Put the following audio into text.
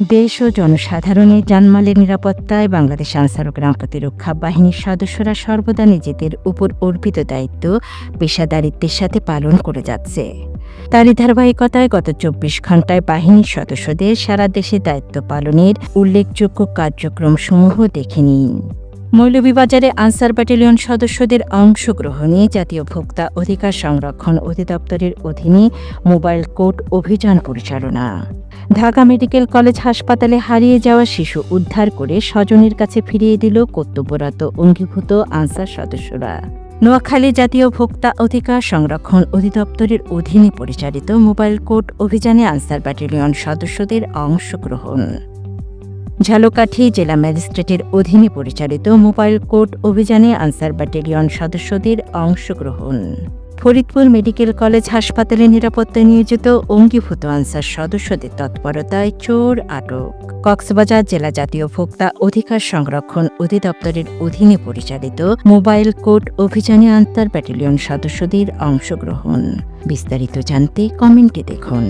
দেশ ও জনসাধারণের জানমালের নিরাপত্তায় বাংলাদেশ আনসার ও গ্রাম প্রতিরক্ষা বাহিনীর সদস্যরা সর্বদা নিজেদের উপর অর্পিত দায়িত্ব পেশাদারিত্বের সাথে পালন করে যাচ্ছে। তারই ধারাবাহিকতায় গত চব্বিশ ঘন্টায় বাহিনীর সদস্যদের সারা দেশে দায়িত্ব পালনের উল্লেখযোগ্য কার্যক্রমসমূহ দেখে নিন। মৌলভীবাজারে আনসার ব্যাটালিয়ন সদস্যদের অংশগ্রহণে জাতীয় ভোক্তা অধিকার সংরক্ষণ অধিদপ্তরের অধীনে মোবাইল কোর্ট অভিযান পরিচালনা। ঢাকা মেডিকেল কলেজ হাসপাতালে হারিয়ে যাওয়া শিশু উদ্ধার করে স্বজনের কাছে ফিরিয়ে দিল কর্তব্যরত অঙ্গীভূত আনসার সদস্যরা। নোয়াখালী জাতীয় ভোক্তা অধিকার সংরক্ষণ অধিদপ্তরের অধীনে পরিচালিত মোবাইল কোর্ট অভিযানে আনসার ব্যাটালিয়ন সদস্যদের অংশগ্রহণ। ঝালকাঠি জেলা ম্যাজিস্ট্রেটের অধীনে পরিচালিত মোবাইল কোর্ট অভিযানে আনসার ব্যাটালিয়ন সদস্যদের অংশগ্রহণ। ফরিদপুর মেডিকেল কলেজ হাসপাতালে নিরাপত্তা নিয়োজিত অঙ্গীভূত আনসার সদস্যদের তৎপরতায় চোর আটক। কক্সবাজার জেলা জাতীয় ভোক্তা অধিকার সংরক্ষণ অধিদপ্তরের অধীনে পরিচালিত মোবাইল কোর্ট অভিযানে আনসার ব্যাটালিয়ন সদস্যদের অংশগ্রহণ। বিস্তারিত জানতে কমেন্টে দেখুন।